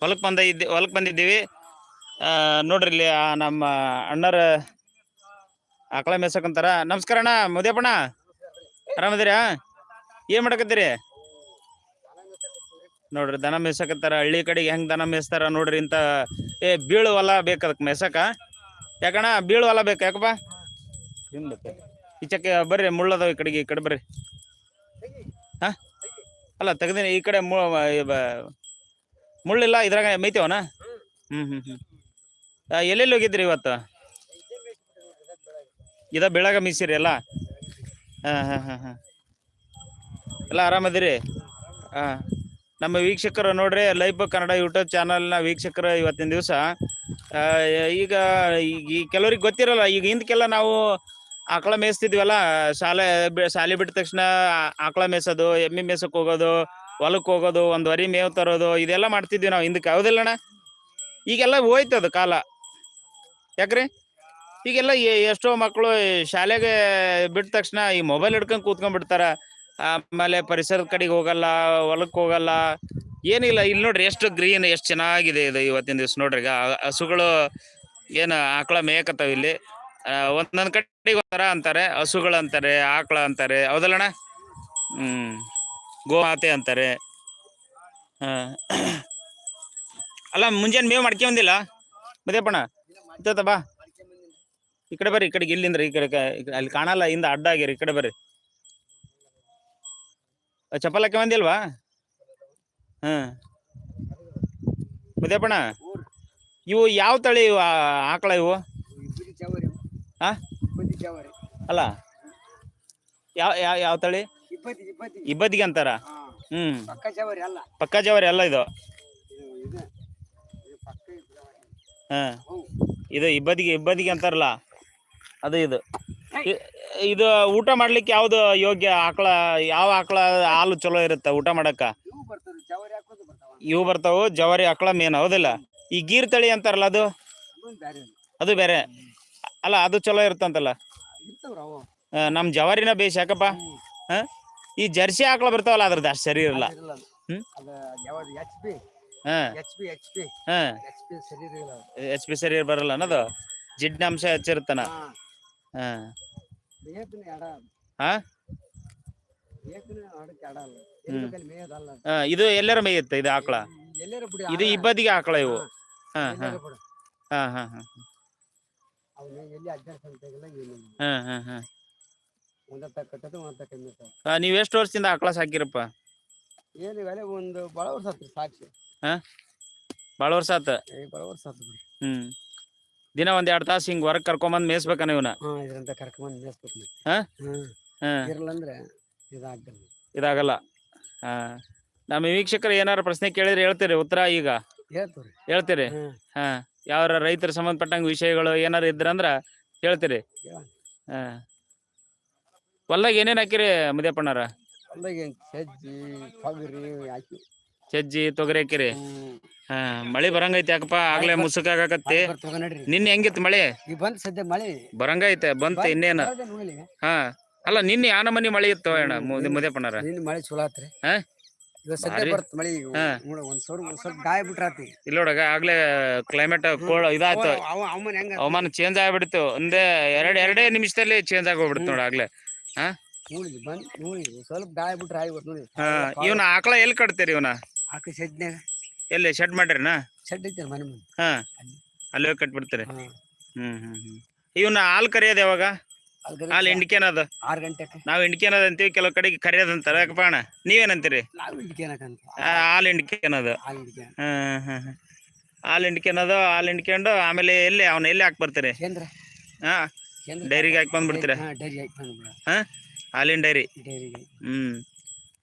ಹೊಲಕ್ಕೆ ಬಂದ ಇದ್ದಿ ಹೊಲಕ್ಕೆ ಬಂದಿದ್ದೀವಿ. ನೋಡ್ರಿ ಇಲ್ಲಿ ನಮ್ಮ ಅಣ್ಣರ ಆಕಳ ಮೇಸಕಂತಾರ ನಮಸ್ಕಾರ ಅಣ್ಣ, ಮುದ್ಯಪ್ಪಣ್ಣ. ಆರಾಮದಿರಾ? ಏನ್ ಮಾಡಕತ್ತೀರಿ? ನೋಡ್ರಿ, ದನ ಮೇಸಕತ್ತಾರ ಹಳ್ಳಿ ಕಡೆಗೆ ಹೆಂಗ್ ದನ ಮೇಸ್ತಾರ ನೋಡ್ರಿ ಇಂತ. ಏ, ಬೀಳು ಹೊಲ ಬೇಕು ಅದಕ್ಕೆ ಮೇಸಕ ಯಾಕಣ್ಣ, ಬೀಳು ಹೊಲ ಬೇಕು, ಯಾಕಪ್ಪ? ಈಚಕ್ಕೆ ಬರ್ರಿ, ಮುಳ್ಳದವ ಈ ಕಡೆಗೆ, ಈ ಕಡೆ ಬರ್ರಿ. ಹಾ? ಅಲ್ಲ, ತೆಗ್ದೀನಿ, ಈ ಕಡೆ ಮು ಮುಳ್ಳಿಲ್ಲ? ಇದ್ರಾಗ ಮೇಯ್ತೇವನ? ಹ್ಮ್ ಹ್ಮ್ ಹ್ಮ್. ಎಲ್ಲೆಲ್ಲಿ ಹೋಗಿದ್ರಿ ಇವತ್ತು? ಇದ ಬೆಳಗ ಮೀಸಿರಿ ಎಲ್ಲ ಹಾ ಹಾ ಹಾ ಎಲ್ಲ ಆರಾಮದಿರಿ? ಹಾ. ನಮ್ಮ ವೀಕ್ಷಕರು ನೋಡ್ರಿ ಲೈವ್ ಕನ್ನಡ ಯೂಟ್ಯೂಬ್ ಚಾನಲ್ನ ವೀಕ್ಷಕರು ಇವತ್ತಿನ ದಿವಸ. ಈಗ ಈ ಕೆಲವ್ರಿಗೆ ಗೊತ್ತಿರಲ್ಲ, ಈಗ ಹಿಂದಕ್ಕೆಲ್ಲ ನಾವು ಆಕಳ ಮೇಯಿಸ್ತಿದ್ವಲ್ಲ, ಶಾಲೆ ಶಾಲೆ ಬಿಟ್ಟ ತಕ್ಷಣ ಆಕಳ ಮೇಯ್ಸೋದು, ಎಮ್ಮೆ ಮೇಸಕ್ಕೆ ಹೋಗೋದು ಹೊಲಕ್ಕೆ ಹೋಗೋದು, ಒಂದು ವರಿ ಮೇವು ತರೋದು, ಇದೆಲ್ಲ ಮಾಡ್ತಿದ್ವಿ ನಾವು. ಹಿಂದಕ್ಕೆ ಹೌದಿಲ್ಲಣ್ಣ? ಈಗೆಲ್ಲ ಹೋಯ್ತು ಅದು ಕಾಲ. ಯಾಕ್ರಿ? ಈಗೆಲ್ಲ ಎಷ್ಟೋ ಮಕ್ಕಳು ಶಾಲೆಗೆ ಬಿಟ್ಟ ತಕ್ಷಣ ಈ ಮೊಬೈಲ್ ಹಿಡ್ಕೊಂಡು ಕೂತ್ಕೊಂಡ್ಬಿಡ್ತಾರೆ. ಆಮೇಲೆ ಪರಿಸರದ ಕಡೆಗೆ ಹೋಗಲ್ಲ ಹೊಲಕ್ಕೆ ಹೋಗಲ್ಲ. ಏನಿಲ್ಲ ಇಲ್ಲಿ ನೋಡ್ರಿ ಎಷ್ಟು ಗ್ರೀನ್ ಎಷ್ಟು ಚೆನ್ನಾಗಿದೆ ಇದು ಇವತ್ತಿನ ದಿವಸ ನೋಡ್ರಿ. ಈಗ ಹಸುಗಳು ಏನು ಆಕಳ ಮೇಯಕತ್ತಾವ ಇಲ್ಲಿ. ಒಂದೊಂದು ಕಡೆಗೆ ಒಂಥರ ಅಂತಾರೆ. ಹಸುಗಳು ಅಂತಾರೆ ಆಕಳ ಅಂತಾರೆ. ಹೌದಲ್ಲಣ್ಣ? ಹ್ಮ್. ಗೋಮಾತೆ ಅಂತಾರೆ. ಅಲ್ಲ ಮುಂಜಾನೆ ಮೇವು ಮಾಡ್ಕೊಂಬಂದಿಲ್ಲ ಬಂದಿಲ್ಲ? ಇತ್ತ ಬಾ. ಈ ಕಡೆ ಬರ್ರಿ ಈ ಕಡೆಗೆ ಇಲ್ಲಿಂದ ಈ ಕಡೆ ಅಲ್ಲಿ ಕಾಣಲ್ಲ ಹಿಂದ ಅಡ್ಡ ಆಗ್ಯಾರ ಈ ಕಡೆ ಬರ್ರಿ. ಚಪ್ಪಲ್ ಹಾಕಿ ಬಂದಿಲ್ವಾ? ಹಾ. ಮದೇಪಣ ಇವು ಯಾವ ತಳಿ ಇವು ಆಕಳ ಇವು? ಹಾ? ಅಲ್ಲ. ಯಾವ ಯಾವ ಯಾವ ತಳಿ? ಇಬ್ಬದಿ ಇಬ್ಬದಿ ಇಬ್ಬದಿಗೆ ಅಂತಾರ? ಹ್ಮ್. ಪಕ್ಕ ಜವರಿ ಅಲ್ಲ. ಇದು? ಹಾ. ಇದು ಇಬ್ಬದಿಗೆ ಇಬ್ಬದಿಗೆ ಅಂತಾರಲ್ಲ? ಅದು ಇದು. ಇದು ಊಟ ಮಾಡ್ಲಿಕ್ಕೆ ಯಾವ್ದು ಯೋಗ್ಯ ಆಕಳ ಯಾವ ಆಕಳ ಹಾಲು ಚಲೋ ಇರುತ್ತೆ ಊಟ ಮಾಡಕ್ಕ? ಇವು ಬರ್ತಾವ ಜವಾರಿ ಆಕಳ ಮೇನ್ ಹೌದಿಲ್ಲ? ಈ ಗೀರ್ ತಳಿ ಅಂತಾರಲ್ಲ ಅದು? ಅದು. ಬೇರೆ. ಅಲ್ಲ ಅದು ಚಲೋ ಇರುತ್ತಂತಲ್ಲ? ನಮ್ ಜವಾರಿನ ಬೇಸ್ ಯಾಕಪ್ಪ. ಹಾ? ಈ ಜರ್ಸಿ ಆಕಳ ಬರ್ತಾವಲ್ಲ ಅದ್ರದ್ದು ಅಷ್ಟು ಸರಿ ಇರಲ್ಲ. ಹ್ಮ್? ಎಚ್ ಪಿ ಸರಿ ಬರಲ್ಲ ಅನ್ನೋದು? ಜಿಡ್ನಾಂಶ ಹೆಚ್ಚಿರುತ್ತನ? ಇದು ಎಲ್ಲರ ಮೇಯುತ್ತೆ ಇದು ಆಕಳ? ಇದು. ಇಬ್ಬದಿಗೆ ಆಕಳ ಇವು. ಹಾ ಹಾ. ಹಾ. ಹಾ ಹಾ ಹಾ ಹಾ ಒಂದತ್ತ ಕಟ್ಟದು ಒಂದತ್ತ ಕಮ್ಮಿ ಇರ್ತಾವ. ಆ, ನೀವ್ ಎಷ್ಟು ವರ್ಷದಿಂದ ಆಕಳ ಸಾಕಿರಪ್ಪ ಏನು ಇವೆಲ್ಲ ಒಂದು ಭಾಳ ವರ್ಷ ಆತ್ರಿ ಸಾಕ್ಷಿ. ಭಾಳ ವರ್ಷ ಆತ? ಭಾಳ ವರ್ಷ ಆತು ಹ್ಮ್. ದಿನ ಒಂದ್ ಎರಡ್ ತಾಸು ಹಿಂಗ್ ಹೊರಗ್ ಕರ್ಕೊಂಬಂದ್ ಮೇಯ್ಸ್ಬೇಕ ಇವನ ಹಾ ಇದ್ರಂತ ಕರ್ಕೊಂಡ್ ಮೇಸ್ಬೇಕು ಮತ್ತೆ. ಹಾ? ಹ್ಮ್ ಹಾ. ಇರಲ್ಲ ಇದಾಗಲ್ಲ. ಇದಾಗಲ್ಲ. ಹಾ ನಮ್ಮ ವೀಕ್ಷಕರು ಏನಾರ ಪ್ರಶ್ನೆ ಕೇಳಿದ್ರೆ ಹೇಳ್ತೀರಿ ಉತ್ತರ ಈಗ? ಹೇಳ್ತೀರಿ? ಹಾ. ಯಾವ ರೈತರ ಸಂಬಂಧಪಟ್ಟಂಗ ವಿಷಯಗಳು ಏನಾರ ಇದ್ರಂದ್ರ ಹೇಳ್ತೀರಿ. ಹಾ ಹೊಲ್ದಾಗ ಏನೇನ್ ಹಾಕಿರಿ ಮುದಿಯಪ್ಪಣ್ಣಾರ ಸಜ್ಜಿ ತೊಗರಿ ಹಾಕಿ. ಸಜ್ಜಿ ತೊಗರಿ ಹಾಕಿರಿ? ಹಾ ಮಳಿ ಬರಂಗೈತಿ ಯಾಕಪ್ಪ ಆಗ್ಲೇ ಮುಸುಕಾಗತ್ತೆ ಆಗಾಕತ್ತಿ ನಡ್ರಿ. ನಿನ್ನೆ ಹೆಂಗಿತ್ತು ಮಳೆ? ಈಗ ಬಂದ್ ಸದ್ಯ ಮಳೆ. ಬರಂಗೈತೆ ಬಂತ ಇನ್ನೇನ. ಹಾ ಅಲ್ಲ ನಿನ್ನೆ ಯಾನ ಮನಿ ಮಳಿ ಇತ್ತು ಅಣ್ಣ ಮುದಿಯಪ್ಪಣ್ಣಾರ ನಿನ್ನ ಮಳೆ ಚಲೋ ಆತ್ರಿ. ಹಾ? ಇವಾಗ ಸದ್ಯ ಭಾರಿ. ಬರ್ತ ಮಳಿ ಈಗ. ಹಾ. ನೋಡ ಒಂದ್ ಸ್ವಲ್ಪ ಒಂದ್ ಸ್ವಲ್ಪ ಗಾಯ ಬಿಟ್ರಾತಿ. ಇಲ್ಲ ನೋಡಗ ಆಗ್ಲೇ ಕ್ಲೈಮೇಟ್ ಕೋಲ್ಡ್ ಇದಾಯ್ತು. ಅವ ಅವನ್ ಹೆಂಗ ಹವಾಮಾನ ಚೇಂಜ್ ಆಗ್ಬಿಡ್ತು. ಒಂದೇ ಎರಡ್ ಎರಡೇ ನಿಮಿಷದಲ್ಲಿ ಚೇಂಜ್ ಆಗೋಗ್ಬಿಡ್ತು ನೋಡ ಆಗ್ಲೇ. ನೋಡಿ ಬಂದ್ ನೋಡಿ ಸ್ವಲ್ಪ ಗಾಯ ಬಿಟ್ರ ಆಗಿ ನೋಡಿ. ಹಾ ಇವನ ಆಕಳ ಎಲ್ಲಿ ಕಟ್ತೀರಿ ಇವನ? ಎಲ್ಲಿ ಶೆಡ್ ಮಾಡ್ರಿನಾ? ಶೆಡ್ ಐತಿ ಮನೆ ಮುಂದೆ. ಹಾ ಅಲ್ಲಿ. ಕಟ್ಬಿಡ್ತೀರಿ. ಹ್ಮ್ ಹ್ಮ್ ಹ್ಮ್. ಇವನ ಹಾಲು ಕರಿಯೋದು ಯಾವಾಗ? ಹಾಲು ಹಿಂಡ್ಕೇನದ ಆರು ಗಂಟೆಗೆ ನಾವ್ ಎಂಡಿಕೆನದ ಅಂತೀವಿ ಕೆಲವು ಕಡೆಗೆ ಕರಿಯೋದು ಯಾಕಪ್ಪಣ ಯಾಕಪ್ಪ ಅಣ್ಣ ನೀವೇನಂತೀರಿ? ಹಾಲು ಎಂಡಿಕೆನದು ಹಾಲು ಹಿಂಡ್ಕೇನದು ಹ್ಮ್ ಹ್ಮ್ ಹ್ಮ್ ಹಾಲು ಹಿಂಡ್ಕೊಂಡು ಆಮೇಲೆ ಎಲ್ಲಿ ಅವನ ಎಲ್ಲಿ ಹಾಕಿ ಬರ್ತೀರಿ? ಕೇಂದ್ರ ಹಾ ಡೈರಿಗೆ ಹಾಕಿ ಬಂದ್ಬಿಡ್ತೀರಾ? ಹಾ ಡೈರಿ ಹಾಕಿ ಬಂದ್ಬಿಡ ಹಾ? ಹಾಲಿನ ಡೈರಿ? ಡೈರಿಗೆ. ಹ್ಮ್.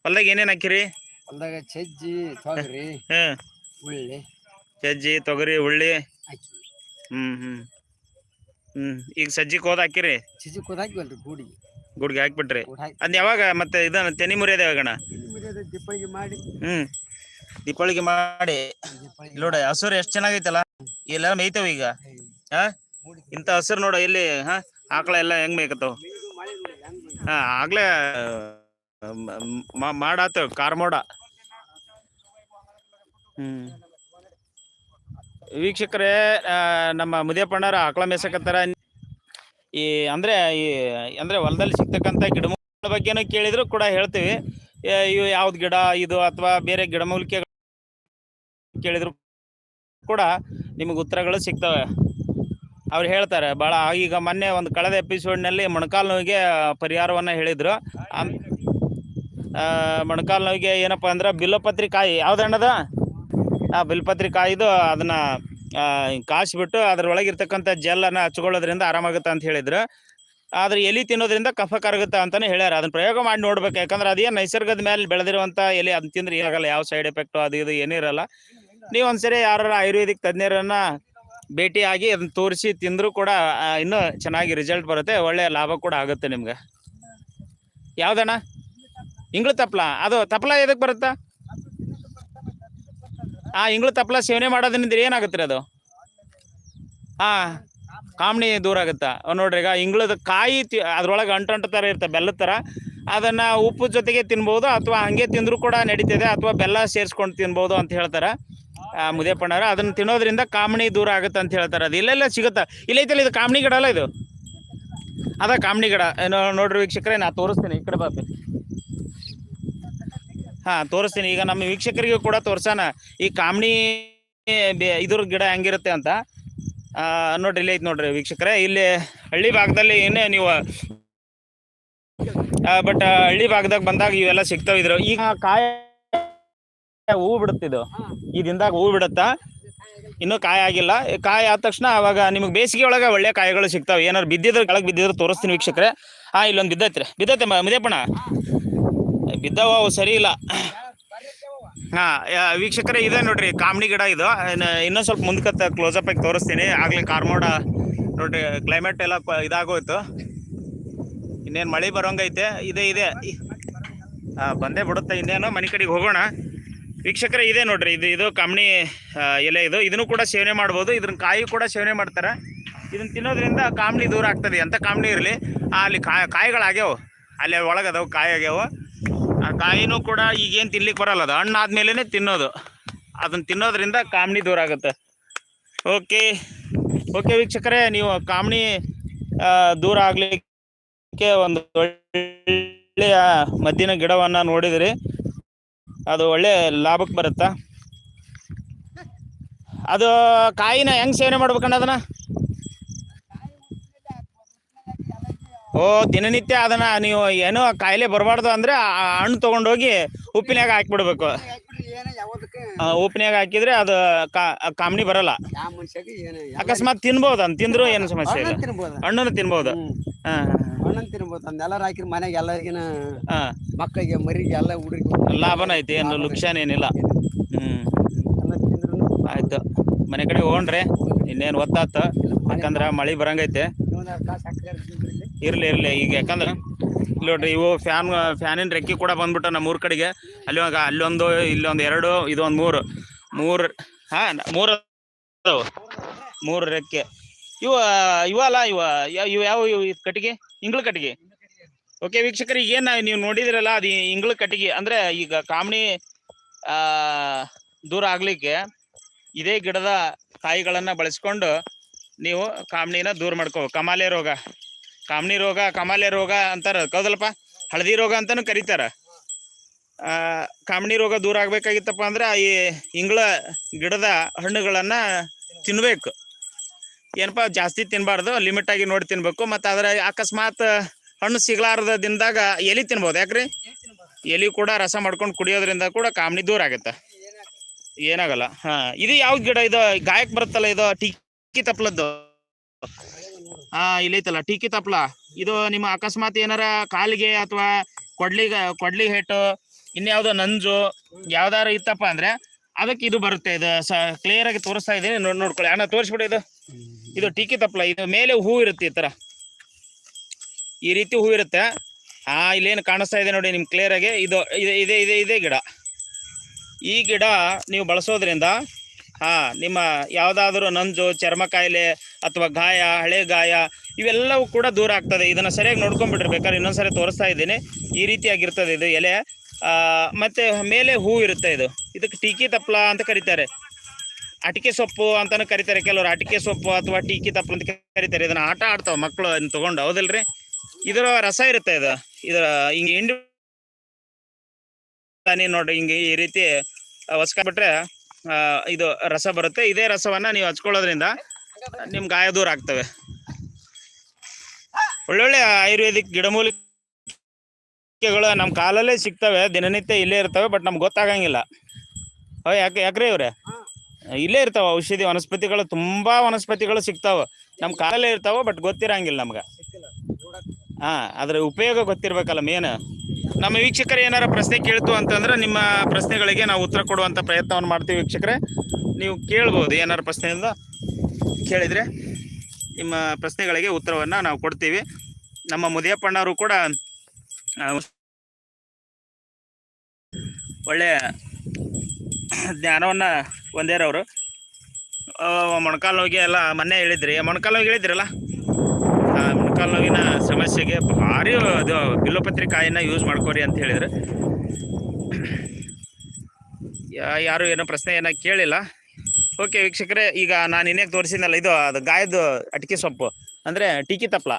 ಹೊಲ್ದಾಗ ಏನೇನ್ ಹಾಕಿರಿ? ಹೊಲ್ದಾಗ ಸಜ್ಜಿ ತೊಗರಿ ಹುಳ್ಳಿ ಉಳ್ಳಿ. ಸಜ್ಜಿ ತೊಗರಿ ಉಳ್ಳಿ. ಹಾಕಿ. ಹ್ಮ್ ಹ್ಮ್. ಹ್ಮ್. ಈಗ ಸಜ್ಜಿ ಕೋದ್ ಹಾಕಿರಿ? ಸಜ್ಜಿ ಕೋದ್ ಹಾಕಿವಲ್ರಿ ಗೂಡಿಗೆ. ಗುಡ್ಗೆ ಹಾಕ್ಬಿಟ್ರಿ. ಅದ್ ಯಾವಾಗ ಮತ್ತೆ ಇದನ್ನ ತೆನಿ ಮುರಿಯೋದು ಯಾವಾಗಣ ಮಾಡಿ. ಹ್ಮ್. ದೀಪಾವಳಿಗೆ ಮಾಡಿ. ನೋಡ ಹಸುರು ಎಷ್ಟ್ ಚೆನ್ನಾಗೈತಲ್ಲ? ಎಲ್ಲ ಮೇಯ್ತಾವ ಈಗ? ಹಾ? ಇಂತ ಹಸಿರು ನೋಡ ಇಲ್ಲಿ ಹಾ ಆಕಳ ಎಲ್ಲ ಹೆಂಗ್ ಬಂತು. ಹಾ ಆಗ್ಲೇ ಕಾರ್ಮೋಡ ಕಾರ್ ಮೋಡ ಹ್ಮ್. ವೀಕ್ಷಕರೇ ನಮ್ಮ ಮುದಿಯಪ್ಪಣ್ಣರ ಆಕಳ ಮೇಸಕತ್ತಾರ ಈ ಅಂದ್ರೆ ಈ ಅಂದ್ರೆ ಹೊಲದಲ್ಲಿ ಸಿಗ್ತಕ್ಕಂಥ ಗಿಡಮೂಲ ಬಗ್ಗೆನೂ ಕೇಳಿದ್ರು ಕೂಡ ಹೇಳ್ತೀವಿ. ಇವು ಯಾವ್ದು ಗಿಡ ಇದು ಅಥವಾ ಬೇರೆ ಗಿಡಮೂಲಿಕೆ ಕೇಳಿದ್ರು ಕೂಡ ನಿಮಗೆ ಉತ್ತರಗಳು ಸಿಗ್ತವೆ. ಅವ್ರು ಹೇಳ್ತಾರೆ ಭಾಳ ಈಗ ಮೊನ್ನೆ ಒಂದು ಕಳೆದ ಎಪಿಸೋಡ್ನಲ್ಲಿ ಮೊಣಕಾಲು ನೋವಿಗೆ ಪರಿಹಾರವನ್ನು ಹೇಳಿದರು. ಮೊಣಕಾಲು ನೋವಿಗೆ ಏನಪ್ಪ ಅಂದ್ರೆ ಬಿಲ್ಲಪತ್ರಿ ಕಾಯಿ, ಯಾವ್ದು ಹಣ್ಣದ ಆ ಬಿಲ್ಪತ್ರಿ ಕಾಯಿದು ಅದನ್ನು ಕಾಯಿಸ್ಬಿಟ್ಟು ಅದ್ರೊಳಗಿರ್ತಕ್ಕಂಥ ಜೆಲ್ಲನ್ನು ಹಚ್ಕೊಳ್ಳೋದ್ರಿಂದ ಆರಾಮಾಗುತ್ತೆ ಅಂತ ಹೇಳಿದ್ರು. ಆದ್ರೆ ಎಲಿ ತಿನ್ನೋದ್ರಿಂದ ಕಫ ಕರಗುತ್ತೆ ಅಂತಾನೆ ಹೇಳ್ಯಾರ. ಅದನ್ನ ಪ್ರಯೋಗ ಮಾಡಿ ನೋಡ್ಬೇಕು, ಯಾಕಂದ್ರೆ ಅದೇ ನೈಸರ್ಗದ ಮೇಲೆ ಬೆಳೆದಿರುವಂತ ಎಲೆ ಅದನ್ನ ತಿಂದ್ರೆ ಏನಾಗಲ್ಲ ಯಾವ ಸೈಡ್ ಎಫೆಕ್ಟ್ ಅದು ಇದು ಏನಿರಲ್ಲ. ನೀವು ಒಂದ್ಸರಿ ಯಾರು ಆಯುರ್ವೇದಿಕ್ ತಜ್ಞರನ್ನ ಭೇಟಿಯಾಗಿ ಅದನ್ನ ತೋರಿಸಿ ತಿಂದ್ರು ಕೂಡ ಇನ್ನೂ ಚೆನ್ನಾಗಿ ರಿಸಲ್ಟ್ ಬರುತ್ತೆ. ಒಳ್ಳೆ ಲಾಭ ಕೂಡ ಆಗುತ್ತೆ ನಿಮ್ಗೆ. ಯಾವುದಣ್ಣ? ಇಂಗ್ಳು ತಪ್ಲ. ಅದು ತಪ್ಲ ಎದಕ್ಕೆ ಬರುತ್ತಾ? ಆ, ಇಂಗ್ಳು ತಪ್ಲ ಸೇವನೆ ಮಾಡೋದ್ರಿಂದ ಏನಾಗುತ್ತೆ ರೀ ಅದು? ಹಾ ಕಾಮಣಿ ದೂರ ಆಗುತ್ತಾ? ನೋಡ್ರಿ, ಈಗ ಇಂಗ್ಳದ ಕಾಯಿ ಅದ್ರೊಳಗೆ ಅಂಟಂಟ ಥರ ಇರುತ್ತೆ ಬೆಲ್ಲದ ಥರ ಅದನ್ನ ಉಪ್ಪು ಜೊತೆಗೆ ತಿನ್ಬೋದು, ಅಥವಾ ಹಂಗೆ ತಿಂದ್ರು ಕೂಡ ನಡೀತದೆ, ಅಥವಾ ಬೆಲ್ಲ ಸೇರಿಸ್ಕೊಂಡು ತಿನ್ಬೋದು ಅಂತ ಹೇಳ್ತಾರೆ. ಆ, ಮುದಿಯಪ್ಪಣ್ಣವ್ರು ಅದನ್ನ ತಿನ್ನೋದ್ರಿಂದ ಕಾಮಣಿ ದೂರ ಆಗುತ್ತೆ ಅಂತ ಹೇಳ್ತಾರೆ. ಅದು ಇಲ್ಲೆಲ್ಲ ಸಿಗುತ್ತಾ? ಇಲ್ಲೈತಲ್ಲ ಇದು ಕಾಮಣಿ ಗಿಡ ಅಲ್ಲ ಇದು? ಅದ ಕಾಮಣಿ ಗಿಡ. ಏನೋ ನೋಡ್ರಿ ವೀಕ್ಷಕರೇ ನಾ ತೋರಿಸ್ತೀನಿ ಈ ಕಡೆ ಬಾಪಿ ಹಾ ತೋರಿಸ್ತೀನಿ. ಈಗ ನಮ್ಮ ವೀಕ್ಷಕರಿಗೂ ಕೂಡ ತೋರ್ಸಾನ ಈ ಕಾಮಣಿ ಇದ್ರ ಗಿಡ ಹೆಂಗಿರುತ್ತೆ ಅಂತ. ನೋಡ್ರಿ ಇಲ್ಲಿ ನೋಡ್ರಿ ವೀಕ್ಷಕರೇ. ಇಲ್ಲಿ ಹಳ್ಳಿ ಭಾಗದಲ್ಲಿ ಏನೇ ನೀವು ಬಟ್ ಹಳ್ಳಿ ಭಾಗದಾಗ ಬಂದಾಗ ಇವೆಲ್ಲ ಸಿಗ್ತಾವ ಇದ್ರು. ಈಗ ಕಾಯ ಹೂ ಇದು. ಈ ದಿನದಾಗ ಹೂ ಬಿಡುತ್ತಾ? ಇನ್ನೂ ಕಾಯಿ ಆಗಿಲ್ಲ. ಕಾಯಿ ಆದ ತಕ್ಷಣ ಅವಾಗ ನಿಮಗೆ ಬೇಸಿಗೆ ಒಳಗೆ ಒಳ್ಳೆ ಕಾಯಿಗಳು ಸಿಗ್ತಾವೆ. ಏನಾರು ಬಿದ್ದಿದ್ರೆ ಕೆಳಗೆ ಬಿದ್ದಿದ್ರೆ ತೋರಿಸ್ತೀನಿ ವೀಕ್ಷಕರೇ. ಹಾ, ಇಲ್ಲೊಂದು ಬಿದ್ದೈತ್ರಿ. ಬಿದ್ದೈತೆ ಮದೇಪಣ ಬಿದ್ದವ ಅವು ಸರಿ ಇಲ್ಲ. ಹಾ ವೀಕ್ಷಕರೇ, ಇದೆ ನೋಡ್ರಿ, ಕಾಮಿಡಿ ಗಿಡ ಇದು. ಇನ್ನ- ಇನ್ನೊಂದ್ ಸ್ವಲ್ಪ ಮುಂದಕ್ಕೆ ಕ್ಲೋಸ್ ಅಪ್ ಆಗಿ ತೋರಿಸ್ತೀನಿ. ಆಗ್ಲೇ ಕಾರ್ಮೋಡ ನೋಡ್ರಿ ಕ್ಲೈಮೇಟ್ ಎಲ್ಲ ಇದಾಗೋಯ್ತು. ಇನ್ನೇನು ಮಳೆ ಬರೋಂಗೈತೆ. ಇದೆ ಇದೆ. ಹಾಂ, ಬಂದೇ ಬಿಡುತ್ತೆ. ಇನ್ನೇನು ಮನೆ ಕಡೆಗೆ ಹೋಗೋಣ. ವೀಕ್ಷಕರೇ, ಇದೆ ನೋಡ್ರಿ, ಇದು ಇದು ಕಾಮಣಿ ಎಲೆ ಇದು. ಇದನ್ನು ಕೂಡ ಸೇವನೆ ಮಾಡ್ಬೋದು. ಇದನ್ನ ಕಾಯಿ ಕೂಡ ಸೇವನೆ ಮಾಡ್ತಾರೆ. ಇದನ್ನ ತಿನ್ನೋದ್ರಿಂದ ಕಾಮಣಿ ದೂರ ಆಗ್ತದೆ. ಎಂಥ ಕಾಮಣಿ ಇರಲಿ, ಅಲ್ಲಿ ಕಾಯಿ ಕಾಯಿಗಳಾಗ್ಯಾವ. ಅಲ್ಲಿ ಒಳಗೆ ಅದಾವ ಕಾಯಿ ಆಗ್ಯಾವ ಆ ಕಾಯಿನೂ ಕೂಡ ಈಗೇನು ತಿನ್ಲಿಕ್ಕೆ ಬರಲ್ಲ. ಅದು ಹಣ್ಣು ತಿನ್ನೋದು. ಅದನ್ನು ತಿನ್ನೋದ್ರಿಂದ ಕಾಮಣಿ ದೂರ ಆಗುತ್ತೆ. ಓಕೆ ಓಕೆ ವೀಕ್ಷಕರೇ, ನೀವು ಕಾಮಣಿ ದೂರ ಆಗಲಿಕ್ಕೆ ಒಂದು ಒಳ್ಳೆಯ ಮದ್ದಿನ ಗಿಡವನ್ನು ನೋಡಿದಿರಿ. ಅದು ಒಳ್ಳೆ ಲಾಭಕ್ಕೆ ಬರುತ್ತಾ? ಅದು ಕಾಯಿನ ಹೆಂಗ್ ಸೇವನೆ ಮಾಡ್ಬೇಕಣ್ಣ ಅದನ್ನ? ಓ ದಿನನಿತ್ಯ ಅದನ್ನ ನೀವು ಏನೋ ಕಾಯಿಲೆ ಬರಬಾರ್ದು ಅಂದ್ರೆ ಹಣ್ಣು ತಗೊಂಡೋಗಿ ಉಪ್ಪಿನಾಗ ಹಾಕ್ಬಿಡ್ಬೇಕು. ಉಪ್ಪಿನಾಗ ಹಾಕಿದ್ರೆ ಅದು ಕಾಮನಿ ಕಾಮಣಿ ಬರಲ್ಲ ಅಕಸ್ಮಾತ್ ತಿನ್ಬೋದು ಅಂತ ತಿಂದ್ರು ಏನು ಸಮಸ್ಯೆ ಇಲ್ಲ. ಹಣ್ಣನ್ನು ತಿನ್ಬೋದು. ಹಾ. ಹಣ್ಣನ್ ತಿನ್ಬೋದು ಅದನ್ನೆಲ್ಲ ಹಾಕಿರ ಮನೆಗೆ ಎಲ್ಲರಿಗಿನ ಹಾ. ಮಕ್ಕಳಿಗೆ ಮರಿಗೆ ಎಲ್ಲ ಹುಡುಗಿ ಲಾಭನ ಐತಿ ಏನು ಲುಕ್ಷಾನ್ ಏನಿಲ್ಲ. ಹ್ಮ್ ಎಲ್ಲ ತಿಂದ್ರು ಆಯ್ತು. ಮನೆ ಕಡೆ ಹೋಗ್ರಿ ಇನ್ನೇನು ಒತ್ತಾತ. ಯಾಕಂದ್ರ ಮಳಿ ಬರಂಗೈತೆ. ಕಾಸು ಇರ್ಲಿ ಇರ್ಲಿ. ಈಗ ಯಾಕಂದ್ರೆ ಇಲ್ಲಿ ನೋಡ್ರಿ ಇವು ಫ್ಯಾನ್ ಫ್ಯಾನಿನ ರೆಕ್ಕಿ ಕೂಡ ಬಂದ್ಬಿಟ್ಟ ನಮ್ಮ ಊರ್ ಕಡೆಗೆ. ಅಲ್ಲಿ ಒಂದು ಅಲ್ಲೊಂದು ಇಲ್ಲೊಂದು ಎರಡು ಇದೊಂದು ಮೂರು. ಮೂರು ಹಾ ಮೂರು ಅದಾವು. ಮೂರು ರೆಕ್ಕೆ. ಇವ ಅಲ್ಲ, ಇವ ಇವ ಇವು ಯಾವ ಇವು ಕಟ್ಟಿಗೆ? ಇಂಗ್ಳ ಕಟ್ಟಿಗೆ. ಓಕೆ ವೀಕ್ಷಕರು ಈಗ ಏನು ನೀವು ನೋಡಿದ್ರಲ್ಲ, ಅದು ಇಂಗ್ಳ ಕಟ್ಟಿಗೆ. ಅಂದ್ರೆ ಈಗ ಕಾಮಣಿ ಆ, ದೂರ ಆಗ್ಲಿಕ್ಕೆ ಇದೇ ಗಿಡದ ಕಾಯಿಗಳನ್ನ ಬಳಸ್ಕೊಂಡು ನೀವು ಕಾಮಣಿನ ದೂರ ಮಾಡ್ಕೋ. ಕಮಾಲೆ ರೋಗ. ಕಾಮಣಿ ರೋಗ, ಕಮಾಲೆ ರೋಗ ಅಂತಾರ. ಕೌದಲ್ಪ ಹಳದಿ ರೋಗ ಅಂತಾನು ಕರೀತಾರ. ಆ ಕಾಮಣಿ ರೋಗ ದೂರ ಆಗ್ಬೇಕಾಗಿತ್ತಪ್ಪ ಅಂದ್ರೆ ಈ ಇಂಗ್ಳ ಗಿಡದ ಹಣ್ಣುಗಳನ್ನ ತಿನ್ಬೇಕು. ಏನಪ್ಪಾ, ಜಾಸ್ತಿ ತಿನ್ಬಾರ್ದು ಲಿಮಿಟ್ ಆಗಿ ನೋಡಿ ತಿನ್ಬೇಕು. ಮತ್ತು ಅದರ ಅಕಸ್ಮಾತ್ ಹಣ್ಣು ಸಿಗ್ಲಾರದ ದಿನದಾಗ ಎಲಿ ತಿನ್ಬೋದು, ಯಾಕ್ರಿ? ಎಲಿ ಕೂಡ ರಸ ಮಾಡ್ಕೊಂಡು ಕುಡಿಯೋದ್ರಿಂದ ಕೂಡ ಕಾಮನಿ ದೂರ ಆಗುತ್ತೆ. ಏನಾಗಲ್ಲ. ಹಾ, ಇದು ಯಾವ ಗಿಡ ಇದು? ಗಾಯಕ್ ಬರುತ್ತಲ್ಲ ಇದು ಟಿಕ್ಕಿ ತಪ್ಲದ್ದು? ಹಾ, ಇಲ್ಲೈತಲ್ಲ, ಟೀಕಿ ತಪ್ಲ. ಇದು ನಿಮ್ಮ ಅಕಸ್ಮಾತ್ ಏನಾರ ಕಾಲಿಗೆ ಅಥವಾ ಕೊಡ್ಲಿಗೆ, ಕೊಡ್ಲಿ ಹೇಟು ಇನ್ಯಾವುದೋ ನಂಜು, ಯಾವ್ದಾರ ಇತ್ತಪ್ಪ ಅಂದ್ರೆ ಅದಕ್ಕೆ ಇದು ಬರುತ್ತೆ. ಇದು ಸ ಕ್ಲಿಯರ್ ಆಗಿ ತೋರಿಸ್ತಾ ಇದ್ದೀನಿ ನೋಡ್ ನೋಡ್ಕೊಳ್ಳಿ. ಅಣ್ಣ, ತೋರಿಸ್ಬಿಡಿ ಇದು. ಇದು ಟೀಕಿ ತಪ್ಪಲ, ಇದು ಮೇಲೆ ಹೂ ಇರುತ್ತೆ ಈ ತರ. ಈ ರೀತಿ ಹೂ ಇರುತ್ತೆ. ಆ, ಇಲ್ಲೇನು ಕಾಣಿಸ್ತಾ ಇದೆ ನೋಡಿ ನಿಮ್ ಕ್ಲಿಯರ್ ಆಗಿ. ಇದು, ಇದೆ ಇದೆ ಇದೆ ಇದೆ ಗಿಡ. ಈ ಗಿಡ ನೀವು ಬಳಸೋದ್ರಿಂದ ಹಾ ನಿಮ್ಮ ಯಾವುದಾದ್ರೂ ನಂಜು, ಚರ್ಮ ಕಾಯಿಲೆ ಅಥವಾ ಗಾಯ, ಹಳೆ ಗಾಯ, ಇವೆಲ್ಲವೂ ಕೂಡ ದೂರ ಆಗ್ತದೆ. ಇದನ್ನ ಸರಿಯಾಗಿ ನೋಡ್ಕೊಂಡ್ಬಿಟ್ರೆ ಬೇಕಾದ್ರೆ ಇನ್ನೊಂದ್ಸರಿ ತೋರಿಸ್ತಾ ಇದ್ದೀನಿ. ಈ ರೀತಿಯಾಗಿರ್ತದೆ ಇದು ಎಲೆ. ಮತ್ತೆ ಮೇಲೆ ಹೂ ಇರುತ್ತೆ ಇದು. ಇದಕ್ಕೆ ಟೀಕಿ ತಪ್ಪಲ ಅಂತ ಕರೀತಾರೆ. ಅಟಿಕೆ ಸೊಪ್ಪು ಅಂತಾನು ಕರಿತಾರೆ. ಕೆಲವರು ಅಟಿಕೆ ಸೊಪ್ಪು ಅಥವಾ ಟೀಕಿ ತಪ್ಪು ಅಂತ ಕರಿತಾರೆ. ಇದನ್ನ ಆಟ ಆಡ್ತಾವ ಮಕ್ಕಳು ಅದನ್ನ ತಗೊಂಡು, ಹೌದಲ್ರಿ? ಇದರ ರಸ ಇರುತ್ತೆ ಇದು. ಇದರ ಹಿಂಗೆ ಹಿಂಡಿ ನೋಡ್ರಿ, ಹಿಂಗೆ ಈ ರೀತಿ ಹೊಸ್ಕೊಂಡ್ಬಿಟ್ರೆ ಇದು ರಸ ಬರುತ್ತೆ. ಇದೇ ರಸವನ್ನ ನೀವು ಹಚ್ಕೊಳ್ಳೋದ್ರಿಂದ ನಿಮ್ ಗಾಯ ದೂರ ಆಗ್ತವೆ. ಒಳ್ಳೊಳ್ಳೆ ಆಯುರ್ವೇದಿಕ್ ಗಿಡಮೂಲಿಕೆಗಳು ನಮ್ಮ ಕಾಲಲ್ಲೇ ಸಿಗ್ತವೆ, ದಿನನಿತ್ಯ ಇಲ್ಲೇ ಇರ್ತವೆ, ಬಟ್ ನಮ್ಗೆ ಗೊತ್ತಾಗಂಗಿಲ್ಲ. ಯಾಕೆ, ಯಾಕ್ರಿ ಇವ್ರೆ? ಇಲ್ಲೇ ಇರ್ತಾವ, ಔಷಧಿ ವನಸ್ಪತಿಗಳು ತುಂಬಾ ವನಸ್ಪತಿಗಳು ಸಿಗ್ತಾವ. ನಮ್ಮ ಕಾಲಲ್ಲೇ ಇರ್ತಾವ ಬಟ್ ಗೊತ್ತಿರಂಗಿಲ್ಲ ನಮ್ಗೆ. ಹಾ ಅದ್ರ ಉಪಯೋಗ ಗೊತ್ತಿರ್ಬೇಕಲ್ಲ ಮೇನ್ ನಮ್ಮ ವೀಕ್ಷಕರು ಏನಾರ ಪ್ರಶ್ನೆ ಕೇಳ್ತು ಅಂತಂದ್ರೆ ನಿಮ್ಮ ಪ್ರಶ್ನೆಗಳಿಗೆ ನಾವು ಉತ್ತರ ಕೊಡುವಂತ ಪ್ರಯತ್ನವನ್ನು ಮಾಡ್ತೀವಿ ವೀಕ್ಷಕರೇ. ನೀವು ಕೇಳ್ಬೋದು ಏನಾರ ಪ್ರಶ್ನೆಯಿಂದ ಕೇಳಿದ್ರೆ ನಿಮ್ಮ ಪ್ರಶ್ನೆಗಳಿಗೆ ಉತ್ತರವನ್ನ ನಾವು ಕೊಡ್ತೀವಿ. ನಮ್ಮ ಮುದಿಯಪ್ಪಣ್ಣವರು ಕೂಡ ಒಳ್ಳೆಯ ಜ್ಞಾನವನ್ನ ಹೊಂದ್ಯಾರವರು. ಮೊಣಕಾಲು ನೋವಿಗೆ ಎಲ್ಲ ಮೊನ್ನೆ ಹೇಳಿದ್ರಿ. ಮೊಣಕಾಲು ನೋವಿಗೆ ಹೇಳಿದ್ರಲ್ಲ? ಮೊಣಕಾಲು ನೋವಿನ ಸಮಸ್ಯೆಗೆ ಭಾರಿ ಅದು ಬಿಲ್ಲೋಪತ್ರಿ ಯೂಸ್ ಮಾಡ್ಕೋರಿ ಅಂತ ಹೇಳಿದ್ರು. ಯಾರು ಏನೋ ಪ್ರಶ್ನೆ ಏನೋ ಕೇಳಿಲ್ಲ. ಓಕೆ ವೀಕ್ಷಕರೇ, ಈಗ ನಾನು ಇನ್ನೇ ತೋರಿಸಿದ್ನಲ್ಲ, ಇದು ಅದು ಗಾಯದ ಅಟಿಕೆ ಸೊಪ್ಪು. ಅಂದರೆ ಟೀಕಿ ತಪ್ಪಲ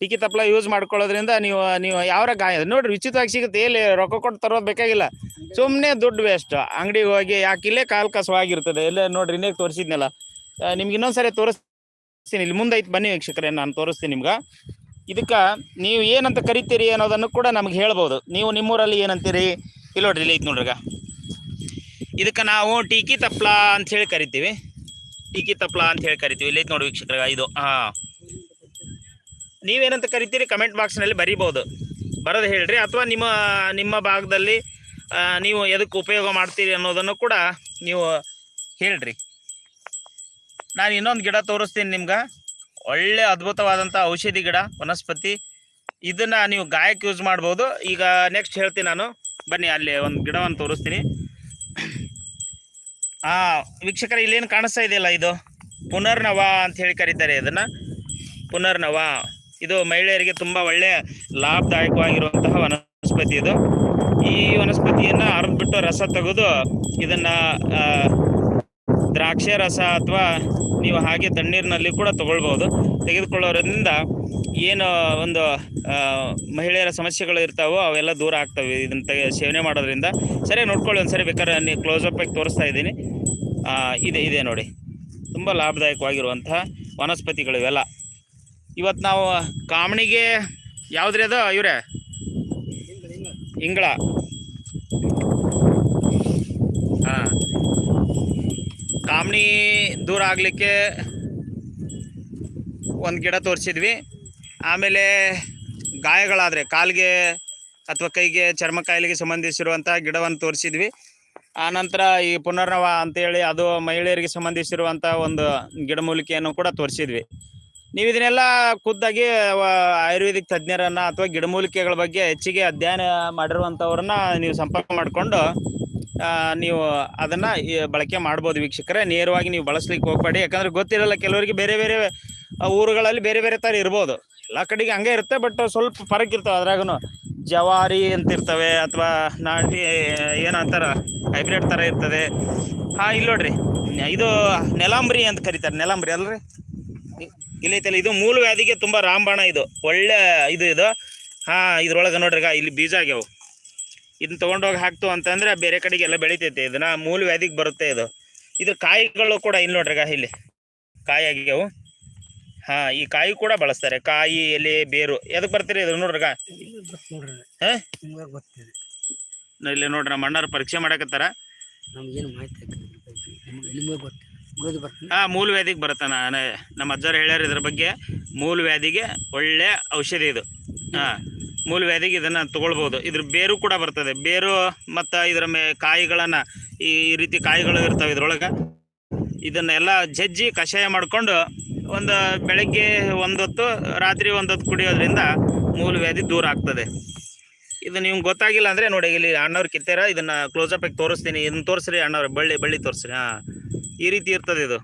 ಟೀಕಿ ತಪ್ಪಲ ಯೂಸ್ ಮಾಡ್ಕೊಳ್ಳೋದ್ರಿಂದ ನೀವು ನೀವು ಯಾವ ಗಾಯ ನೋಡ್ರಿ ಉಚಿತವಾಗಿ ಸಿಗುತ್ತೆ. ಎಲ್ಲಿ ರೊಕ್ಕ ಕೊಟ್ಟು ತರೋದು ಬೇಕಾಗಿಲ್ಲ. ಸುಮ್ಮನೆ ದುಡ್ಡು ವೇಸ್ಟ್ ಅಂಗಡಿಗೆ ಹೋಗಿ ಯಾಕೆ ಇಲ್ಲೇ ಕಾಲು ಕಸವಾಗಿರ್ತದೆ. ಇಲ್ಲೇ ನೋಡ್ರಿ, ಇನ್ನೇ ತೋರಿಸಿದ್ನಲ್ಲ. ನಿಮ್ಗೆ ಇನ್ನೊಂದ್ಸರಿ ತೋರಿಸ್ತೀನಿ. ಇಲ್ಲಿ ಮುಂದೆ ಐತೆ ಬನ್ನಿ ವೀಕ್ಷಕರೇ, ನಾನು ತೋರಿಸ್ತೀನಿ ನಿಮ್ಗೆ. ಇದಕ್ಕೆ ನೀವು ಏನಂತ ಕರಿತೀರಿ ಅನ್ನೋದನ್ನು ಕೂಡ ನಮ್ಗೆ ಹೇಳ್ಬೋದು. ನೀವು ನಿಮ್ಮೂರಲ್ಲಿ ಏನಂತೀರಿ? ಇಲ್ಲಿ ನೋಡ್ರಿ, ಇಲ್ಲಿ ಐತಿ ನೋಡ್ರಿಗ. ಇದಕ್ಕೆ ನಾವು ಟೀಕಿ ತಪ್ಲ ಅಂತ ಹೇಳಿ ಕರಿತೀವಿ. ಟೀಕಿ ತಪ್ಲಾ ಅಂತ ಹೇಳಿ ಕರಿತೀವಿ. ಇಲ್ಲಿ ನೋಡಿ ವೀಕ್ಷಕರಾಗ ಇದು. ಹಾಂ. ನೀವೇನಂತ ಕರಿತೀರಿ ಕಮೆಂಟ್ ಬಾಕ್ಸ್ನಲ್ಲಿ ಬರೀಬೋದು ಬರೋದು ಹೇಳ್ರಿ. ಅಥವಾ ನಿಮ್ಮ ನಿಮ್ಮ ಭಾಗದಲ್ಲಿ ನೀವು ಎದಕ್ಕೆ ಉಪಯೋಗ ಮಾಡ್ತೀರಿ ಅನ್ನೋದನ್ನು ಕೂಡ ನೀವು ಹೇಳ್ರಿ. ನಾನು ಇನ್ನೊಂದು ಗಿಡ ತೋರಿಸ್ತೀನಿ ನಿಮ್ಗೆ. ಒಳ್ಳೆ ಅದ್ಭುತವಾದಂಥ ಔಷಧಿ ಗಿಡ, ವನಸ್ಪತಿ. ಇದನ್ನು ನೀವು ಗಾಯಕ್ಕೆ ಯೂಸ್ ಮಾಡ್ಬೋದು. ಈಗ ನೆಕ್ಸ್ಟ್ ಹೇಳ್ತೀನಿ ನಾನು. ಬನ್ನಿ, ಅಲ್ಲಿ ಒಂದು ಗಿಡವನ್ನು ತೋರಿಸ್ತೀನಿ. ಆ, ವೀಕ್ಷಕರ, ಇಲ್ಲೇನು ಕಾಣಿಸ್ತಾ ಇದೆಯಲ್ಲ ಇದು? ಪುನರ್ನವ ಅಂತ ಹೇಳಿ ಕರೀತಾರೆ ಇದನ್ನು. ಪುನರ್ನವ. ಇದು ಮಹಿಳೆಯರಿಗೆ ತುಂಬಾ ಒಳ್ಳೆ ಲಾಭದಾಯಕವಾಗಿರುವಂತಹ ವನಸ್ಪತಿ ಇದು. ಈ ವನಸ್ಪತಿಯನ್ನ ಅರ್ದ್ಬಿಟ್ಟು ರಸ ತೆಗೆದು ಇದನ್ನ ದ್ರಾಕ್ಷಿ ರಸ ಅಥವಾ ನೀವು ಹಾಗೆ ತಣ್ಣೀರಿನಲ್ಲಿ ಕೂಡ ತಗೊಳ್ಬಹುದು. ತೆಗೆದುಕೊಳ್ಳೋದ್ರಿಂದ ಏನು ಒಂದು ಮಹಿಳೆಯರ ಸಮಸ್ಯೆಗಳು ಇರ್ತಾವೋ ಅವೆಲ್ಲ ದೂರ ಆಗ್ತವೆ ಇದನ್ನ ಸೇವನೆ ಮಾಡೋದ್ರಿಂದ. ಸರಿ, ನೋಡ್ಕೊಳ್ಳಿ ಒಂದ್ಸರಿ ಬೇಕಾದ್ರೆ ನೀವು ಕ್ಲೋಸ್ ಅಪ್ ಆಗಿ ತೋರಿಸ್ತಾ ಇದ್ದೀನಿ. ಇದೆ ಇದೆ ನೋಡಿ. ತುಂಬ ಲಾಭದಾಯಕವಾಗಿರುವಂತಹ ವನಸ್ಪತಿಗಳು ಇವೆಲ್ಲ ಇವತ್ತು ನಾವು ಕಾಮಣಿಗೆ ಯಾವ್ದ್ರಿ ಅದು, ಇವರೇ? ಇಂಗಳ. ಹಾಂ. ಕಾಮಣಿ ದೂರ ಆಗಲಿಕ್ಕೆ ಒಂದು ಗಿಡ ತೋರಿಸಿದ್ವಿ. ಆಮೇಲೆ ಗಾಯಗಳಾದರೆ, ಕಾಲಿಗೆ ಅಥವಾ ಕೈಗೆ ಚರ್ಮ ಕಾಯಿಲೆಗೆ ಸಂಬಂಧಿಸಿರುವಂಥ ಗಿಡವನ್ನು ತೋರಿಸಿದ್ವಿ. ಆನಂತರ ಈ ಪುನರ್ನವ ಅಂತೇಳಿ ಅದು ಮಹಿಳೆಯರಿಗೆ ಸಂಬಂಧಿಸಿರುವಂಥ ಒಂದು ಗಿಡಮೂಲಿಕೆಯನ್ನು ಕೂಡ ತೋರಿಸಿದ್ವಿ. ನೀವು ಇದನ್ನೆಲ್ಲ ಖುದ್ದಾಗಿ ಆಯುರ್ವೇದಿಕ್ ತಜ್ಞರನ್ನ ಅಥವಾ ಗಿಡಮೂಲಿಕೆಗಳ ಬಗ್ಗೆ ಹೆಚ್ಚಿಗೆ ಅಧ್ಯಯನ ಮಾಡಿರುವಂಥವ್ರನ್ನ ನೀವು ಸಂಪರ್ಕ ಮಾಡಿಕೊಂಡು ನೀವು ಅದನ್ನ ಬಳಕೆ ಮಾಡ್ಬೋದು ವೀಕ್ಷಕರೇ. ನೇರವಾಗಿ ನೀವು ಬಳಸ್ಲಿಕ್ಕೆ ಹೋಗ್ಬೇಡಿ. ಯಾಕಂದ್ರೆ ಗೊತ್ತಿರಲ್ಲ, ಕೆಲವರಿಗೆ ಬೇರೆ ಬೇರೆ ಊರುಗಳಲ್ಲಿ ಬೇರೆ ಬೇರೆ ಥರ ಇರ್ಬೋದು. ಎಲ್ಲ ಕಡೆಗೆ ಹಂಗೆ ಇರುತ್ತೆ, ಬಟ್ ಸ್ವಲ್ಪ ಫರಕ್ ಇರ್ತವೆ. ಅದ್ರಾಗೂ ಜವಾರಿ ಅಂತ ಇರ್ತವೆ, ಅಥವಾ ನಾಟಿ ಏನಂತಾರ ಹೈಬ್ರಿಡ್ ಥರ ಇರ್ತದೆ. ಹಾಂ, ಇಲ್ಲಿ ನೋಡ್ರಿ. ಇದು ನೆಲಾಂಬ್ರಿ ಅಂತ ಕರೀತಾರೆ. ನೆಲಾಂಬ್ರಿ ಅಲ್ರಿ? ಇಲ್ಲೈತಲ್ಲ ಇದು ಮೂಲ ವ್ಯಾಧಿಗೆ ತುಂಬ ರಾಮಬಾಣ ಇದು. ಒಳ್ಳೆ ಇದು ಇದು. ಹಾಂ, ಇದ್ರೊಳಗೆ ನೋಡ್ರಿಗ ಇಲ್ಲಿ ಬೀಜ ಆಗ್ಯಾವು. ಇದನ್ನ ತಗೊಂಡೋಗಿ ಹಾಕ್ತು ಅಂತಂದ್ರೆ ಬೇರೆ ಕಡೆಗೆ ಎಲ್ಲ ಬೆಳಿತೈತೆ. ಇದನ್ನ ಮೂಲ ವ್ಯಾಧಿಗೆ ಬರುತ್ತೆ ಇದು. ಇದು ಕಾಯಿಗಳು ಕೂಡ ಇಲ್ಲಿ ನೋಡ್ರಿಗ ಇಲ್ಲಿ. ಕಾಯಿ ಆಗ್ಯಾವು. ಹಾ, ಈ ಕಾಯಿ ಕೂಡ ಬಳಸ್ತಾರೆ. ಕಾಯಿ, ಎಲೆ, ಬೇರು. ಎದಕ್ ಬರ್ತೀರಿ ಇದು ನೋಡ್ರಿಗ ನೋಡ್ರಿ ಹಾ? ಇಲ್ಲಿ ನೋಡ್ರಿ ನಮ್ಮ ಅಣ್ಣಾರು ಪರೀಕ್ಷೆ ಮಾಡಕತ್ತಾರ. ನಮ್ಗೇನು ಮಾಹಿತಿ ಬರ್ತೀನಿ ಹಾ ಮೂಲ ವ್ಯಾಧಿಗೆ ಬರುತ್ತೆ ನಾನು ನಮ್ಮ ಅಜ್ಜರು ಹೇಳ್ಯಾರ ಇದ್ರ ಬಗ್ಗೆ? ಮೂಲ ವ್ಯಾಧಿಗೆ ಒಳ್ಳೆ ಔಷಧಿ ಇದು. ಹಾ ಮೂಲ ವ್ಯಾಧಿಗೆ ಇದನ್ನ ತೊಗೊಳ್ಬೋದು. ಇದ್ರ ಬೇರು ಕೂಡ ಬರ್ತದೆ. ಬೇರು ಮತ್ತ ಇದ್ರ ಮೇ ಕಾಯಿಗಳನ್ನ ಈ ರೀತಿ ಕಾಯಿಗಳು ಇರ್ತವೆ ಇದ್ರೊಳಗೆ. ಇದನ್ನೆಲ್ಲ ಜಜ್ಜಿ ಕಷಾಯ ಮಾಡಿಕೊಂಡು ಒಂದು ಬೆಳಗ್ಗೆ ಒಂದೊತ್ತು ರಾತ್ರಿ ಒಂದೊತ್ತು ಕುಡಿಯೋದ್ರಿಂದ ಮೂಲ ವ್ಯಾಧಿ ದೂರ ಆಗ್ತದೆ. ಇದು ನಿಮ್ಗೆ ಗೊತ್ತಾಗಿಲ್ಲ ಅಂದ್ರೆ ನೋಡಿ ಇಲ್ಲಿ ಅಣ್ಣವ್ರು ಕಿತ್ತಾರ, ಇದನ್ನ ಕ್ಲೋಸ್ ಅಪ್ ಆಗಿ ತೋರಿಸ್ತೀನಿ. ಇದನ್ನ ತೋರಿಸ್ರಿ ಅಣ್ಣವ್ರ, ಬಳ್ಳಿ ಬಳ್ಳಿ ತೋರಿಸ್ರಿ. ಹಾ. ಈ ರೀತಿ ಇರ್ತದೆ ಇದು.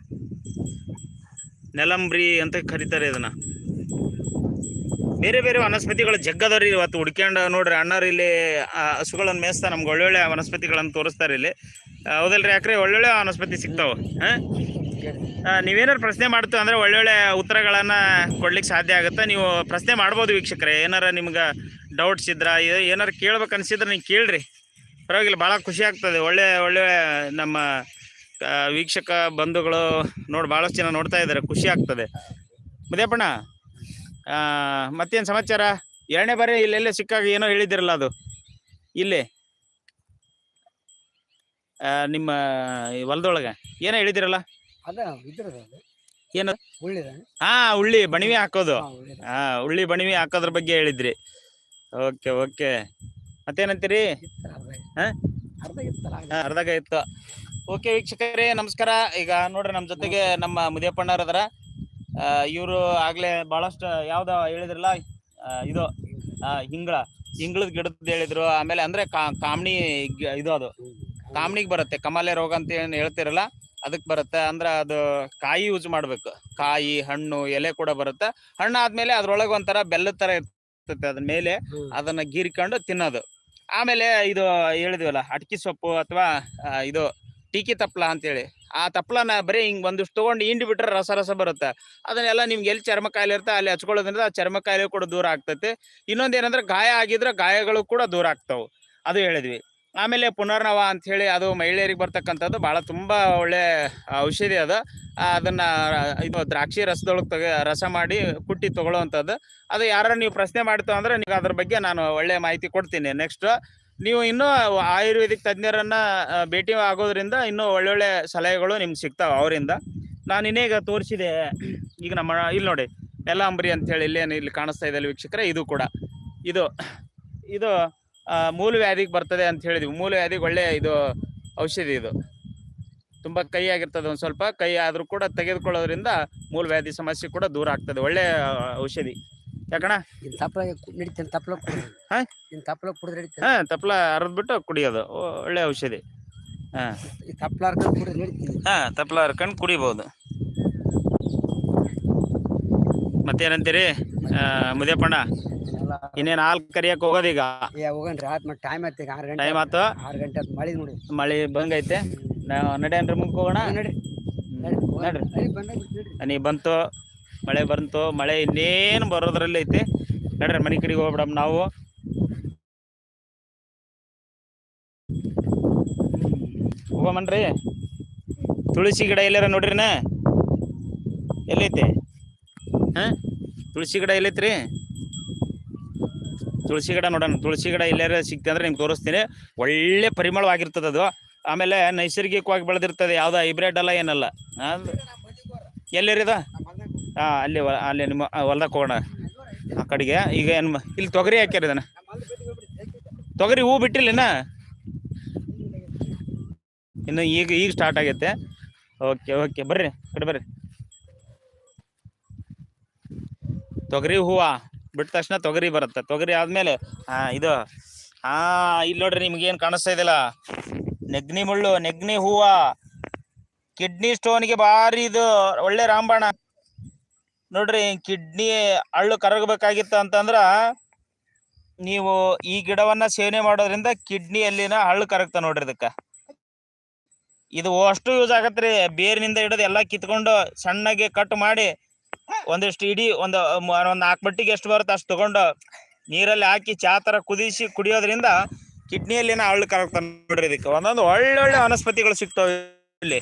ನೆಲಂಬ್ರಿ ಅಂತ ಕರೀತಾರೆ ಇದನ್ನ. ಬೇರೆ ಬೇರೆ ವನಸ್ಪತಿಗಳು ಜಗ್ಗದವ್ರಿ ಇವತ್ತು ಹುಡ್ಕೊಂಡು ನೋಡ್ರಿ ಅಣ್ಣರು ಇಲ್ಲಿ ಹಸುಗಳನ್ನು ಮೇಯಿಸ್ತಾ ನಮ್ಗೆ ಒಳ್ಳೊಳ್ಳೆ ವನಸ್ಪತಿಗಳನ್ನು ತೋರಿಸ್ತಾರೆ ಇಲ್ಲಿ. ಹೌದಲ್ರಿ ಯಾಕ್ರೆ? ಒಳ್ಳೊಳ್ಳೆ ವನಸ್ಪತಿ ಹಾಂ? ನೀವೇನಾರು ಪ್ರಶ್ನೆ ಮಾಡ್ತು ಅಂದರೆ ಒಳ್ಳೊಳ್ಳೆ ಉತ್ತರಗಳನ್ನು ಕೊಡ್ಲಿಕ್ಕೆ ಸಾಧ್ಯ ಆಗುತ್ತೆ. ನೀವು ಪ್ರಶ್ನೆ ಮಾಡ್ಬೋದು ವೀಕ್ಷಕರೇ. ಏನಾರ ನಿಮ್ಗೆ ಡೌಟ್ಸ್ ಇದ್ರ ಏನಾರು ಕೇಳ್ಬೇಕು ಅನ್ಸಿದ್ರೆ ನೀವು ಕೇಳ್ರಿ. ಪರವಾಗಿಲ್ಲ ಭಾಳ ಖುಷಿ ಆಗ್ತದೆ. ಒಳ್ಳೆ ಒಳ್ಳೆ ನಮ್ಮ ವೀಕ್ಷಕ ಬಂಧುಗಳು ನೋಡಿ ಭಾಳಷ್ಟು ಜನ ನೋಡ್ತಾ ಇದ್ದಾರೆ ಖುಷಿ ಆಗ್ತದೆ. ಮುದೇಪಣ್ಣ ಆ, ಮತ್ತೇನು ಸಮಾಚಾರ? ಎರಡನೇ ಬಾರಿ ಇಲ್ಲೆಲ್ಲೇ ಸಿಕ್ಕಾಗ ಏನೋ ಹೇಳಿದಿರಲ್ಲ ಅದು. ಇಲ್ಲಿ. ನಿಮ್ಮ ಹೊಲದೊಳಗೆ ಏನೋ ಹೇಳಿದಿರಲ್ಲ ಏನು? ಹಾ ಉಳ್ಳಿ ಬಣಿವೆ ಹಾಕೋದು. ಹಾ, ಉಳ್ಳಿ ಬಣಿವೆ ಹಾಕೋದ್ರ ಬಗ್ಗೆ ಹೇಳಿದ್ರಿ. Okay okay. ಮತ್ತೇನಂತೀರಿ? ಹ ಅರ್ಧ ಇತ್ತು. ಓಕೆ ವೀಕ್ಷಕರೇ, ನಮಸ್ಕಾರ. ಈಗ ನೋಡ್ರಿ ನಮ್ಮ ಜೊತೆಗೆ ನಮ್ಮ ಮುದಿಯಪ್ಪಣ್ಣವ್ರ ಅದರ ಇವರು ಆಗ್ಲೇ ಬಹಳಷ್ಟು ಯಾವ್ದ ಹೇಳಿದ್ರಲ್ಲ ಇದು ಹಿಂಗಳ, ಹಿಂಗಳದ ಗಿಡದ ಹೇಳಿದ್ರು. ಆಮೇಲೆ ಅಂದ್ರೆ ಕಾಮಣಿ ಇದು ಅದು, ಕಾಮಣಿಗೆ ಕಾಮಣಿಗ್ ಬರುತ್ತೆ, ಕಮಲೆ ರೋಗ ಅಂತ ಏನ್ ಹೇಳ್ತಿರಲ್ಲ, ಅದಕ್ ಬರುತ್ತೆ. ಅಂದ್ರ ಅದು ಕಾಯಿ ಯೂಸ್ ಮಾಡ್ಬೇಕು. ಕಾಯಿ, ಹಣ್ಣು, ಎಲೆ ಕೂಡ ಬರುತ್ತೆ. ಹಣ್ಣು ಆದ್ಮೇಲೆ ಅದ್ರೊಳಗ ಒಂಥರ ಬೆಲ್ಲದ ತರ ಇರ್ತೈತೆ ಅದ್ರ ಮೇಲೆ. ಅದನ್ನ ಗೀರ್ಕೊಂಡು ತಿನ್ನೋದು. ಆಮೇಲೆ ಇದು ಹೇಳಿದ್ವಲ್ಲ, ಅಟ್ಕಿ ಸೊಪ್ಪು ಅಥವಾ ಇದು ಟೀಕಿ ತಪ್ಪಲ ಅಂತೇಳಿ. ಆ ತಪ್ಪಲನ ಬರೀ ಹಿಂಗೆ ಒಂದಿಷ್ಟು ತೊಗೊಂಡು ಹಿಂಡಿ ಬಿಟ್ರೆ ರಸ ರಸ ಬರುತ್ತೆ. ಅದನ್ನೆಲ್ಲ ನಿಮ್ಗೆ ಎಲ್ಲಿ ಚರ್ಮ ಕಾಯಿಲೆ ಇರುತ್ತೆ ಅಲ್ಲಿ ಹಚ್ಕೊಳ್ಳೋದ್ರಿಂದ ಆ ಚರ್ಮ ಕಾಯಿಲೆ ಕೂಡ ದೂರ ಆಗ್ತೈತೆ. ಇನ್ನೊಂದು ಏನಂದ್ರೆ ಗಾಯ ಆಗಿದ್ರೆ ಗಾಯಗಳು ಕೂಡ ದೂರ ಆಗ್ತಾವೆ. ಅದು ಹೇಳಿದ್ವಿ. ಆಮೇಲೆ ಪುನರ್ನವ ಅಂತ ಹೇಳಿ ಅದು ಮಹಿಳೆಯರಿಗೆ ಬರ್ತಕ್ಕಂಥದ್ದು ಭಾಳ ತುಂಬ ಒಳ್ಳೆ ಔಷಧಿ ಅದು. ಅದನ್ನು ಇದು ದ್ರಾಕ್ಷಿ ರಸದೊಳಗೆ ತಗ, ರಸ ಮಾಡಿ ಕುಟ್ಟಿ ತೊಗೊಳ್ಳೋವಂಥದ್ದು ಅದು ಯಾರು ನೀವು ಪ್ರಶ್ನೆ ಮಾಡ್ತೇವೆ ಅಂದ್ರೆ ನೀವು ಅದ್ರ ಬಗ್ಗೆ ನಾನು ಒಳ್ಳೆ ಮಾಹಿತಿ ಕೊಡ್ತೀನಿ. ನೆಕ್ಸ್ಟ್ ನೀವು ಇನ್ನೂ ಆಯುರ್ವೇದಿಕ್ ತಜ್ಞರನ್ನ ಭೇಟಿ ಆಗೋದ್ರಿಂದ ಇನ್ನೂ ಒಳ್ಳೊಳ್ಳೆ ಸಲಹೆಗಳು ನಿಮ್ಗೆ ಸಿಗ್ತಾವೆ ಅವರಿಂದ. ನಾನು ಇನ್ನೀಗ ತೋರಿಸಿದೆ, ಈಗ ನಮ್ಮ ಇಲ್ಲಿ ನೋಡಿ, ನೆಲಾಂಬರಿ ಅಂತ ಹೇಳಿ ಇಲ್ಲೇನು ಇಲ್ಲಿ ಕಾಣಿಸ್ತಾ ಇದೆ ವೀಕ್ಷಕರೇ, ಇದು ಕೂಡ. ಇದು ಇದು ಮೂಲ ವ್ಯಾಧಿಗೆ ಬರ್ತದೆ ಅಂತ ಹೇಳಿದ್ವಿ. ಮೂಲ ವ್ಯಾಧಿಗೆ ಒಳ್ಳೆ ಇದು ಔಷಧಿ ಇದು. ತುಂಬ ಕೈ ಆಗಿರ್ತದೆ ಒಂದು ಸ್ವಲ್ಪ, ಕೈ ಆದರೂ ಕೂಡ ತೆಗೆದುಕೊಳ್ಳೋದ್ರಿಂದ ಮೂಲ ವ್ಯಾಧಿ ಸಮಸ್ಯೆ ಕೂಡ ದೂರ ಆಗ್ತದೆ. ಒಳ್ಳೆಯ ಔಷಧಿ. ಯಾಕಣ ಇನ್ ತಪ್ಪಲ ನಡೀತೇನೆ ತಪ್ಪಲ ಕುಡಿದ್ರೆ ಹಾ? ಇನ್ ತಪ್ಪಲ ಕುಡಿದ್ರೆ ನಡೀತೇನೆ ಹಾ ತಪ್ಲ ಅರ್ದ್ಬಿಟ್ಟು ಕುಡಿಯೋದು. ಒ- ಒಳ್ಳೆ ಔಷಧಿ. ಹಾ. ಈ ತಪ್ಪಲ ಹರ್ಕೊಂಡು ಕುಡಿದ್ರೆ ನಡೀತೀನಿ ಹಾಂ ತಪ್ಪಲ ಹರ್ಕೊಂಡು ಕುಡಿಬಹುದು ಮತ್ತೇನಂತೀರಿ? ಆ, ಮುದಿಯಪ್ಪಣ್ಣ ಎಲ್ಲ ಇನ್ನೇನು ಹಾಲು ಕರಿಯಕ್ ಹೋಗೋದೀಗ? ಏ ಹೋಗನ್ರಿ ಆತ್ ಮತ್ತೆ ಟೈಮ್ ಆಯ್ತು ಈಗ ಆರು ಗಂಟೆ ಟೈಮ್ ಆತು ಆರು ಗಂಟೆ ಆಯ್ತು ಮಳಿ ನೋಡಿ. ಮಳೆ ಬಂಗೈತೆ ನಾವು ಅಂದ್ರೆ ಮುಂದೆ ಹೋಗೋಣ ನಡ್ರಿ. ನಡಿ ನಡ್ರಿ ನಡ್ರಿ ಬಂದಾಗ ನಡ್ರಿ. ಹನಿ ಬಂತು. ಮಳೆ ಬಂತು, ಮಳೆ ಇನ್ನೇನು ಬರೋದ್ರಲ್ಲಿ ಐತಿ. ನಡ್ರಿ, ಮನೆ ಕಡೆಗೆ ಹೋಗ್ಬಿಡಮ್ ನಾವು. ಹೋಗಮನ್ರಿ. ತುಳಸಿ ಗಿಡ ಎಲ್ಲಾರ ನೋಡ್ರಿನ? ಎಲ್ಲೈತಿ? ಹಾ? ತುಳಸಿ ಗಿಡ ಎಲ್ಲೈತ್ರಿ? ತುಳಸಿ ಗಿಡ ನೋಡೋಣ. ತುಳಸಿ ಗಿಡ ಎಲ್ಲಾರ ಸಿಕ್ತಂದ್ರೆ ನಿಮ್ಗೆ ತೋರಿಸ್ತೀನಿ. ಒಳ್ಳೆ ಪರಿಮಳವಾಗಿರ್ತದ ಅದು. ಆಮೇಲೆ ನೈಸರ್ಗಿಕವಾಗಿ ಬೆಳೆದಿರ್ತದೆ. ಯಾವ್ದು ಹೈಬ್ರಿಡ್ ಅಲ್ಲ, ಏನಲ್ಲ. ಎಲ್ಲಿರಿದ? ಅಲ್ಲಿ ಅಲ್ಲಿ ನಿಮ್ಮ ಹೊಲ್ದಾಗ ಹೋಗೋಣ. ಆ ಕಡೆಗೆ ಈಗ ಏನು ಇಲ್ಲಿ ತೊಗರಿ ಹಾಕ್ಯಾರ ಇದನ್ನ ತೊಗರಿ ಹೂ ಬಿಟ್ಟಿಲ್ಲ ಇನ್ನ. ಈಗ ಈಗ ಸ್ಟಾರ್ಟ್ ಆಗೈತೆ. ಓಕೆ ಓಕೆ ಬರ್ರಿ ಕಡೆ ಬರ್ರಿ. ತೊಗರಿ ಹೂವ ಬಿಟ್ಟ ತಕ್ಷಣ ತೊಗರಿ ಬರುತ್ತೆ. ತೊಗರಿ ಆದ್ಮೇಲೆ ಹಾ ಇದು ಹಾ ಇಲ್ಲಿ ನೋಡ್ರಿ ನಿಮ್ಗೆ ಏನ್ ಕಾಣಿಸ್ತಾ ಇದೆಯಲ್ಲ? ನೆಗ್ನಿ ಮುಳ್ಳು, ನೆಗ್ನಿ ಹೂವ. ಕಿಡ್ನಿ ಸ್ಟೋನ್ಗೆ ಭಾರಿ ಇದು, ಒಳ್ಳೆ ರಾಂಬಾಣ ನೋಡ್ರಿ ಕಿಡ್ನಿ ಹಳ್ಳು ಕರಗಬೇಕಾಗಿತ್ತು ಅಂತಂದ್ರ ನೀವು ಈ ಗಿಡವನ್ನ ಸೇವನೆ ಮಾಡೋದ್ರಿಂದ ಕಿಡ್ನಿಯಲ್ಲಿನ ಹಳ್ಳು ಕರಗ್ತ ನೋಡ್ರಿ ಇದಕ್ಕ. ಇದು ಅಷ್ಟು ಯೂಸ್ ಆಗತ್ರಿ. ಬೇರಿನಿಂದ ಹಿಡಿದು ಎಲ್ಲ ಕಿತ್ಕೊಂಡು ಸಣ್ಣಗೆ ಕಟ್ ಮಾಡಿ ಒಂದಿಷ್ಟು ಇಡೀ ಒಂದು, ಒಂದ್ ನಾಲ್ಕು ಮಟ್ಟಿಗೆ ಎಷ್ಟು ಬರುತ್ತೆ ಅಷ್ಟು ತಗೊಂಡು ನೀರಲ್ಲಿ ಹಾಕಿ ಚಾ ತರ ಕುದಿಸಿ ಕುಡಿಯೋದ್ರಿಂದ ಕಿಡ್ನಿಯಲ್ಲಿನ ಹಳ್ಳು ಕರಗ್ತಾನೆ ನೋಡ್ರಿ ಇದಕ್ಕೆ. ಒಂದೊಂದು ಒಳ್ಳೊಳ್ಳೆ ವನಸ್ಪತಿಗಳು ಸಿಗ್ತಾವೆ ಇಲ್ಲಿ.